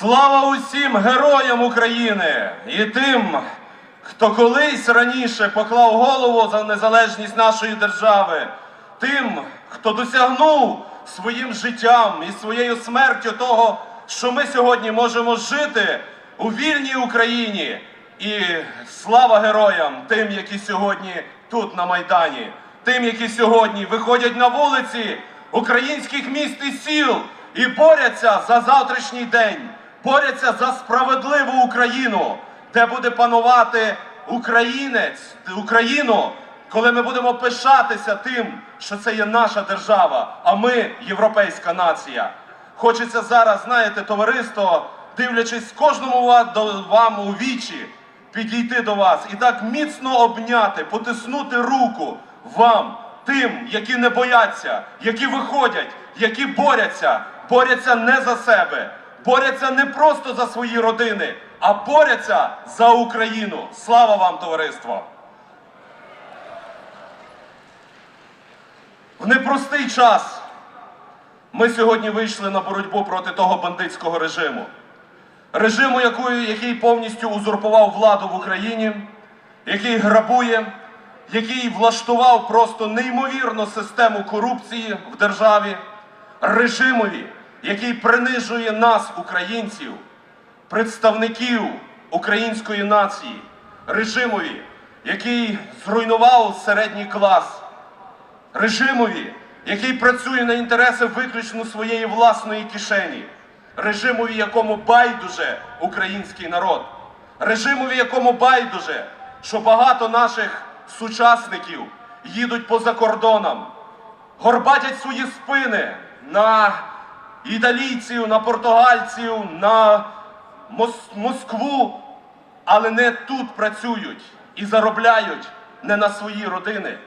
Слава усім героям України і тим, хто колись раніше поклав голову за незалежність нашої держави, тим, хто досягнув своїм життям і своєю смертю того, що ми сьогодні можемо жити у вільній Україні. І слава героям, тим, які сьогодні тут на Майдані, тим, які сьогодні виходять на вулиці українських міст і сіл і борються за завтрашній день, борються за справедливу Україну, де буде панувати українець, Україну, коли ми будемо пишатися тим, що це є наша держава, а ми європейська нація. Хочеться зараз, знаєте, товариство, дивлячись кожному вам у вічі, підійти до вас і так міцно обняти, потиснути руку вам, тим, які не бояться, які виходять, які борються, борються не за себе, борються не просто за свої родини, а борються за Україну. Слава вам, товариство! В непростий час ми сьогодні вийшли на боротьбу проти того бандитського режиму. Режиму, який повністю узурпував владу в Україні, який грабує, який влаштував просто неймовірну систему корупції в державі, режимові, який принижує нас, українців, представників української нації, режимові, який зруйнував середній клас, режимові, який працює на інтереси виключно своєї власної кишені, режимові, якому байдуже український народ, режимові, якому байдуже, що багато наших сучасників їдуть поза кордоном, горбатять свої спини на італійців, на португальців, на Мос- Москву, але не тут працюють і заробляють не на свої родини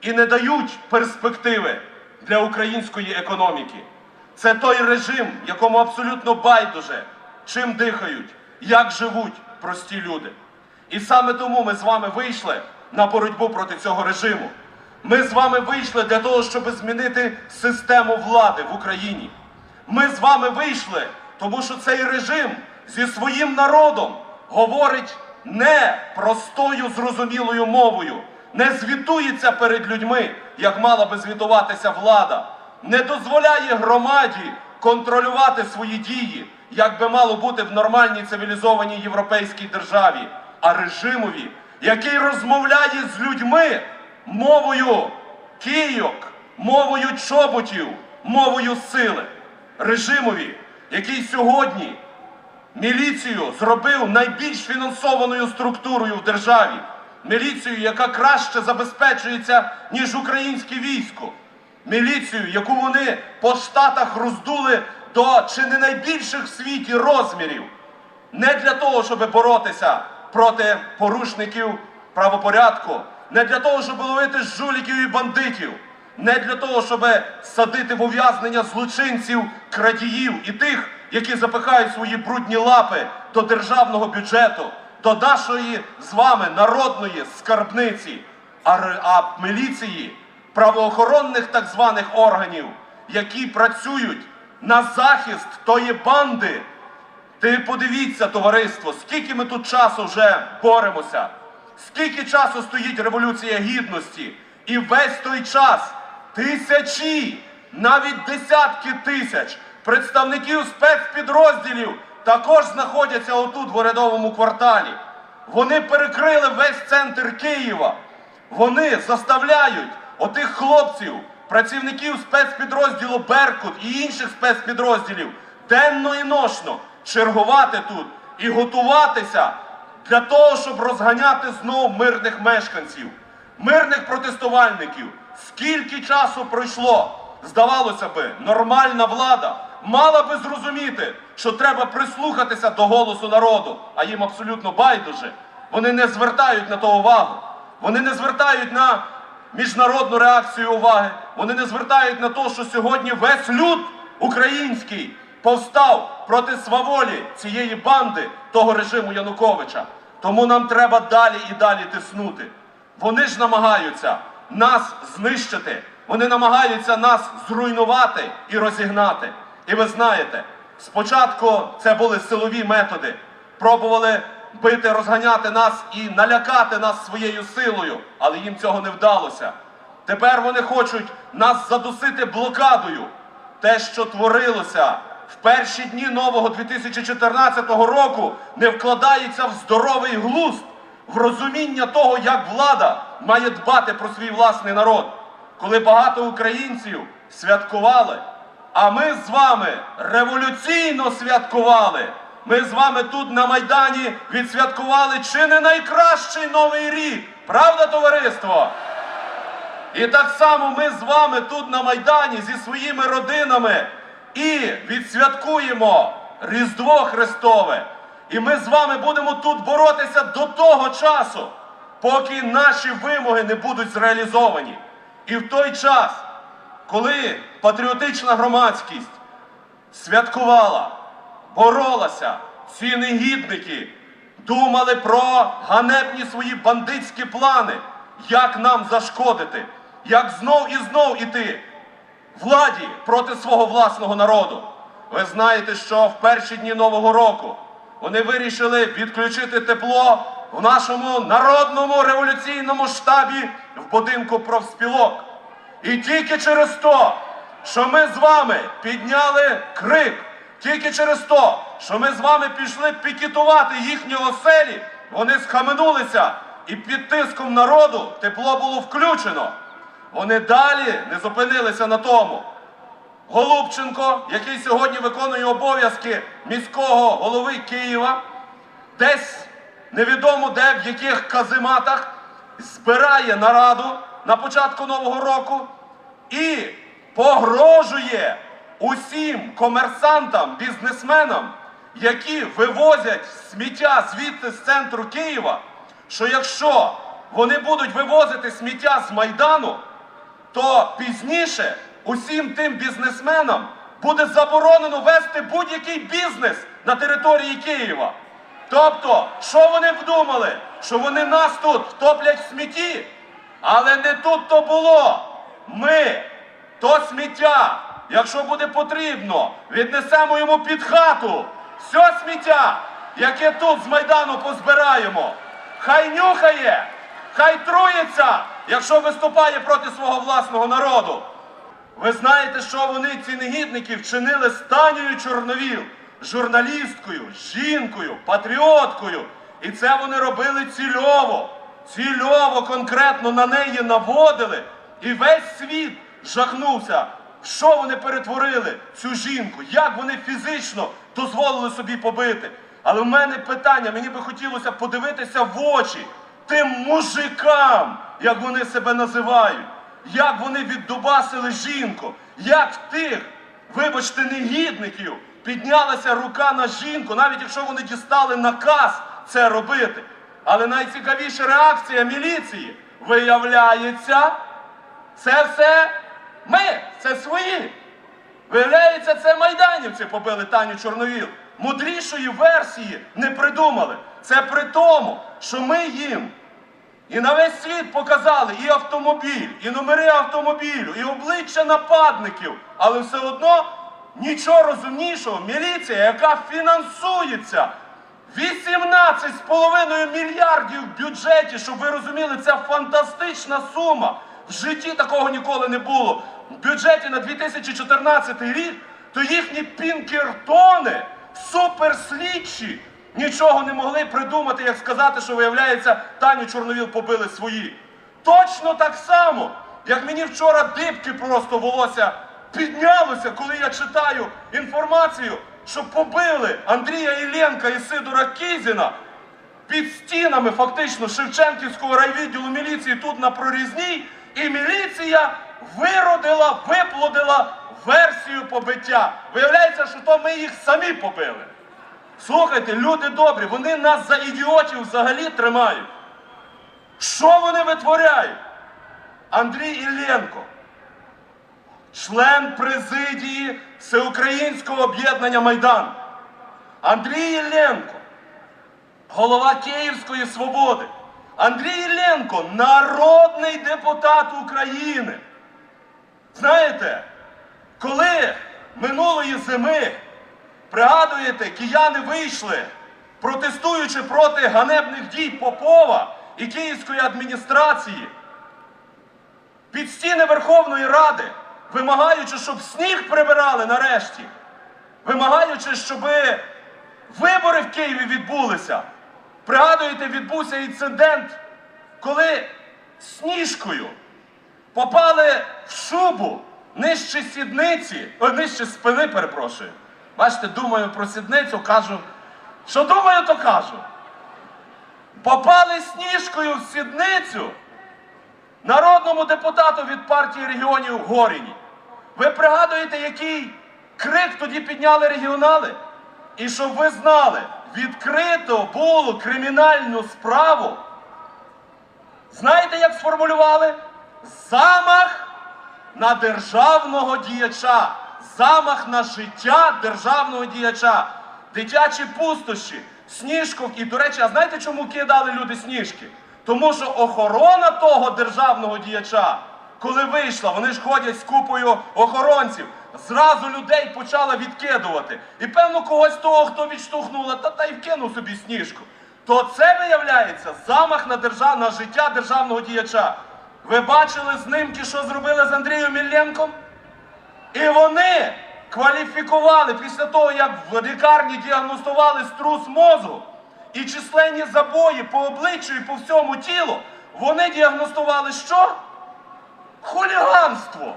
і не дають перспективи для української економіки. Це той режим, якому абсолютно байдуже, чим дихають, як живуть прості люди. І саме тому ми з вами вийшли на боротьбу проти цього режиму. Ми з вами вийшли для того, щоб змінити систему влади в Україні. Ми з вами вийшли, тому що цей режим зі своїм народом говорить не простою зрозумілою мовою, не звітується перед людьми, як мала би звітуватися влада, не дозволяє громаді контролювати свої дії, як би мало бути в нормальній цивілізованій європейській державі, а режимові, який розмовляє з людьми мовою кійок, мовою чоботів, мовою сили, режимові, який сьогодні міліцію зробив найбільш фінансованою структурою в державі. Міліцію, яка краще забезпечується, ніж українське військо. Міліцію, яку вони по штатах роздули до чи не найбільших в світі розмірів. Не для того, щоб боротися проти порушників правопорядку, не для того, щоб ловити жуліків і бандитів, не для того, щоб садити в ув'язнення злочинців, крадіїв і тих, які запихають свої брудні лапи до державного бюджету, до нашої з вами народної скарбниці, а, а міліції, правоохоронних так званих органів, які працюють на захист тої банди. Ти подивіться, товариство, скільки ми тут часу вже боремося, скільки часу стоїть революція гідності, і весь той час тисячі, навіть десятки тисяч представників спецпідрозділів також знаходяться отут в урядовому кварталі. Вони перекрили весь центр Києва. Вони заставляють отих хлопців, працівників спецпідрозділу Беркут і інших спецпідрозділів денно і ношно чергувати тут і готуватися для того, щоб розганяти знову мирних мешканців, мирних протестувальників. Скільки часу пройшло? Здавалося би, нормальна влада мала би зрозуміти, що треба прислухатися до голосу народу, а їм абсолютно байдуже. Вони не звертають на то увагу. Вони не звертають на міжнародну реакцію уваги. Вони не звертають на те, що сьогодні весь люд український повстав проти сваволі цієї банди того режиму Януковича. Тому нам треба далі і далі тиснути. Вони ж намагаються нас знищити, вони намагаються нас зруйнувати і розігнати. І ви знаєте, Спочатку це були силові методи, пробували бити, розганяти нас і налякати нас своєю силою, але їм цього не вдалося. Тепер вони хочуть нас задусити блокадою. Те, що творилося в перші дні нового 2014 року, не вкладається в здоровий глузд, в розуміння того, як влада має дбати про свій власний народ. Коли багато українців святкували, а ми з вами революційно святкували. Ми з вами тут на Майдані відсвяткували чи не найкращий новий рік. Правда, товариство? І так само ми з вами тут на Майдані зі своїми родинами і відсвяткуємо Різдво Христове. І ми з вами будемо тут боротися до того часу, поки наші вимоги не будуть зреалізовані. І в той час, коли патріотична громадськість святкувала, боролася, ці негідники думали про ганебні свої бандитські плани, як нам зашкодити, як знов і знов іти владі проти свого власного народу. Ви знаєте, що в перші дні Нового року вони вирішили відключити тепло в нашому народному революційному штабі в будинку профспілок. І тільки через то, що ми з вами підняли крик, тільки через то, що ми з вами пішли пікетувати їхні оселі, вони схаменулися, і під тиском народу тепло було включено. Вони далі не зупинилися на тому. Голубченко, який сьогодні виконує обов'язки міського голови Києва, десь невідомо де, в яких казематах, збирає нараду на початку нового року і погрожує усім комерсантам, бізнесменам, які вивозять сміття звідти з центру Києва, що якщо вони будуть вивозити сміття з Майдану, то пізніше усім тим бізнесменам буде заборонено вести будь-який бізнес на території Києва. Тобто, що вони вдумали? Що вони нас тут втоплять в смітті? Але не тут то було. Ми то сміття, якщо буде потрібно, віднесемо йому під хату. Все сміття, яке тут з Майдану позбираємо. Хай нюхає, хай трується, якщо виступає проти свого власного народу. Ви знаєте, що вони, ці негідники, вчинили з Танією Чорновіл, журналісткою, жінкою, патріоткою. І це вони робили цільово. Цільово конкретно на неї наводили. І весь світ жахнувся. Що вони перетворили цю жінку? Як вони фізично дозволили собі побити? Але в мене питання, мені би хотілося подивитися в очі тим мужикам, як вони себе називають, як вони віддубасили жінку, як тих, вибачте, негідників піднялася рука на жінку, навіть якщо вони дістали наказ це робити. Але найцікавіша реакція міліції виявляється, це все ми, це свої. Виявляється, це майданівці побили Таню Чорновіл. Мудрішої версії не придумали. Це при тому, що ми їм і на весь світ показали і автомобіль, і номери автомобілю, і обличчя нападників. Але все одно нічого розумнішого. Міліція, яка фінансується 18,5 мільярдів в бюджеті, щоб ви розуміли, це фантастична сума. В житті такого ніколи не було. В бюджеті на 2014 рік то їхні пінкертони, суперслідчі, нічого не могли придумати, як сказати, що виявляється, Таню Чорновіл побили свої. Точно так само, як мені вчора дибки просто волосся піднялося, коли я читаю інформацію, що побили Андрія Ілленка і Сидора Кізіна під стінами фактично Шевченківського райвідділу міліції тут на прорізній, і міліція виродила, виплодила версію побиття. Виявляється, що то ми їх самі побили. Слухайте, люди добрі, вони нас за ідіотів взагалі тримають. Що вони витворяють? Андрій Ілленко, член президії Всеукраїнського об'єднання Майдан. Андрій Ілленко, голова Київської свободи. Андрій Ілленко народний депутат України. Знаєте, коли минулої зими Пригадуєте, кияни вийшли, протестуючи проти ганебних дій Попова і Київської адміністрації під стіни Верховної Ради, вимагаючи, щоб сніг прибирали нарешті, вимагаючи, щоб вибори в Києві відбулися. Пригадуєте, відбувся інцидент, коли сніжкою попали в шубу нижче сідниці, о, нижче спини, перепрошую. Бачите, думаю про сідницю, кажу, що думаю, то кажу. Попали сніжкою в сідницю народному депутату від партії регіонів Горіні. Ви пригадуєте, який крик тоді підняли регіонали? І щоб ви знали, відкрито було кримінальну справу. Знаєте, як сформулювали? Замах на державного діяча, замах на життя державного діяча, дитячі пустощі, сніжков. І, до речі, а знаєте, чому кидали люди сніжки? Тому що охорона того державного діяча, коли вийшла, вони ж ходять з купою охоронців, зразу людей почала відкидувати. І певно, когось того, хто відштовхнула, та та й вкинув собі сніжку. То це виявляється замах на держав... на життя державного діяча. Ви бачили знімки, що зробили з Андрієм Мілленком? І вони кваліфікували після того, як в лікарні діагностували струс мозку і численні забої по обличчю і по всьому тілу, вони діагностували що? Хуліганство.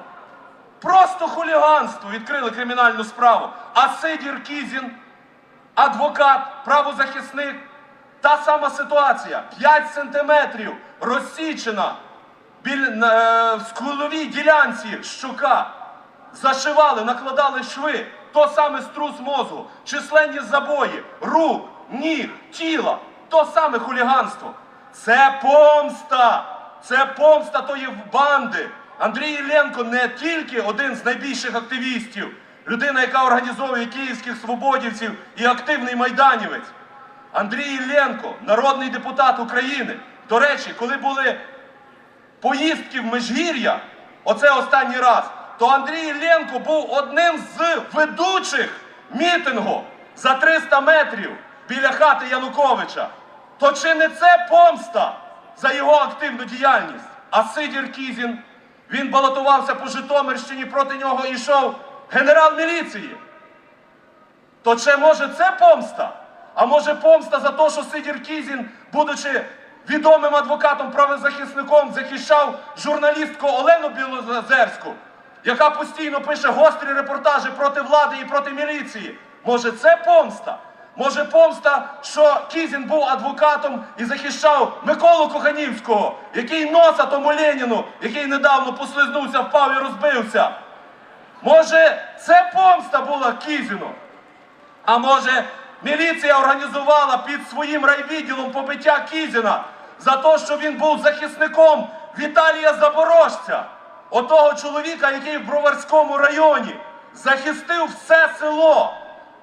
Просто хуліганство. Відкрили кримінальну справу. А Сидір Кізін, адвокат, правозахисник, та сама ситуація. 5 сантиметрів розсічена біль, е, в скуловій ділянці щука. Зашивали, накладали шви, то саме струс мозку, численні забої, рук, ніг, тіла, то саме хуліганство. Це помста, це помста тої банди. Андрій Ілленко не тільки один з найбільших активістів, людина, яка організовує київських свободівців і активний майданівець. Андрій Ілленко, народний депутат України. До речі, коли були поїздки в Межгір'я, оце останній раз, то Андрій Ілленко був одним з ведучих мітингу за 300 метрів біля хати Януковича. То чи не це помста за його активну діяльність? А Сидір Кізін, він балотувався по Житомирщині, проти нього йшов генерал міліції. То чи може це помста? А може помста за те, що Сидір Кізін, будучи відомим адвокатом, правозахисником, захищав журналістку Олену Білозерську, яка постійно пише гострі репортажі проти влади і проти міліції. Може, це помста? Може, помста, що Кізін був адвокатом і захищав Миколу Коханівського, який носа тому Леніну, який недавно послизнувся, впав і розбився. Може, це помста була Кізіну? А може, міліція організувала під своїм райвідділом побиття Кізіна за те, що він був захисником Віталія Запорожця, отого чоловіка, який в Броварському районі захистив все село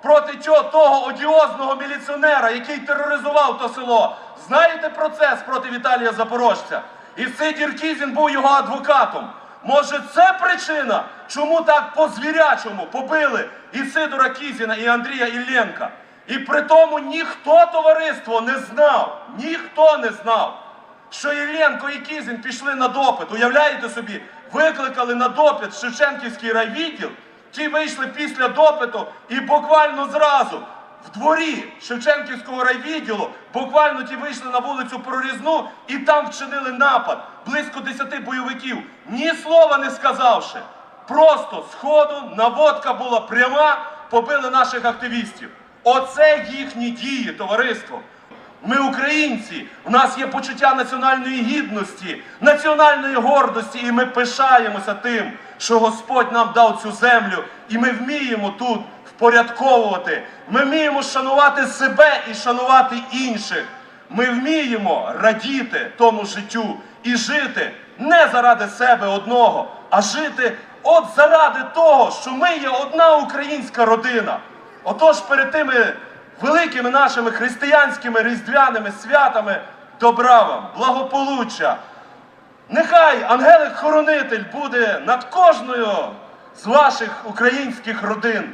проти цього того одіозного міліціонера, який тероризував то село. Знаєте процес проти Віталія Запорожця? І Сидір Кізін був його адвокатом. Може, це причина, чому так по-звірячому побили і Сидора Кізіна, і Андрія Ілленка? І при тому ніхто товариство не знав, ніхто не знав, що Ілленко і Кізін пішли на допит. Уявляєте собі, викликали на допит Шевченківський райвідділ, ті вийшли після допиту і буквально зразу в дворі Шевченківського райвідділу буквально ті вийшли на вулицю Прорізну і там вчинили напад. Близько десяти бойовиків, ні слова не сказавши. Просто з наводка була пряма, побили наших активістів. Оце їхні дії, товариство. Ми українці, у нас є почуття національної гідності, національної гордості, і ми пишаємося тим, що Господь нам дав цю землю, і ми вміємо тут впорядковувати. Ми вміємо шанувати себе і шанувати інших. Ми вміємо радіти тому життю і жити не заради себе одного, а жити от заради того, що ми є одна українська родина. Отож, перед тими великими нашими християнськими різдвяними святами добра вам, благополуччя. Нехай ангелик-хоронитель буде над кожною з ваших українських родин.